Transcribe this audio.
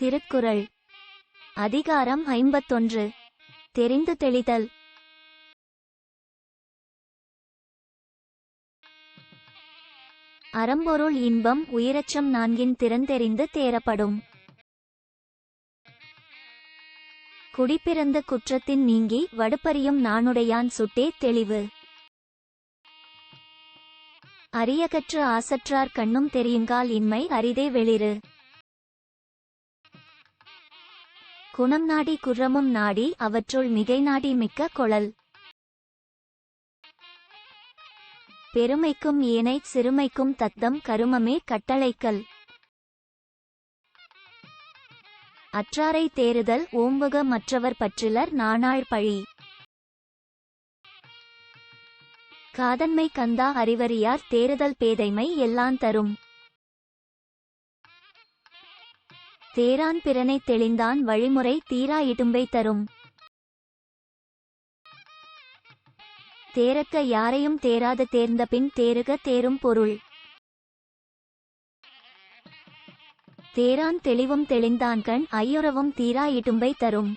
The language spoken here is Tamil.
திருக்குறள். அதிகாரம் ஐம்பத்தொன்று. தெரிந்து தெளிதல். அறம்பொருள் இன்பம் உயிரச்சம் நான்கின் திறந்தெறிந்து தேரப்படும் குடிப்பிறந்த குற்றத்தின் நீங்கி வடுப்பறியும் நானுடையான் சுட்டே தெளிவு. அரியகற்று ஆசற்றார் கண்ணும் தெரியுங்கால் இன்மை அரிதே வெளிறு. குணம் நாடி குற்றமும் நாடி அவற்றுள் மிகை நாடி மிக்க கொளல் பெருமைக்கும் ஏனை சிறுமைக்கும் தத்தம் கருமமே கட்டளைக்கல். அற்றாரை தேறுதல் ஓம்புக மற்றவர் பற்றிலர் நாணாள் பழி. காதன்மை கந்தா அறிவறியார் தேறுதல் பேதைமை எல்லான் தரும் தேரான் பிறனை தெளிந்தான் வழிமுறை தீரா இடும்பை தரும். தேரக்க யாரையும் தேராது தேர்ந்தபின் தேறுக தேரும் பொருள். தேரான் தெளிவும் தெளிந்தான்கண் ஐயுறவும் தீரா இடும்பை தரும்.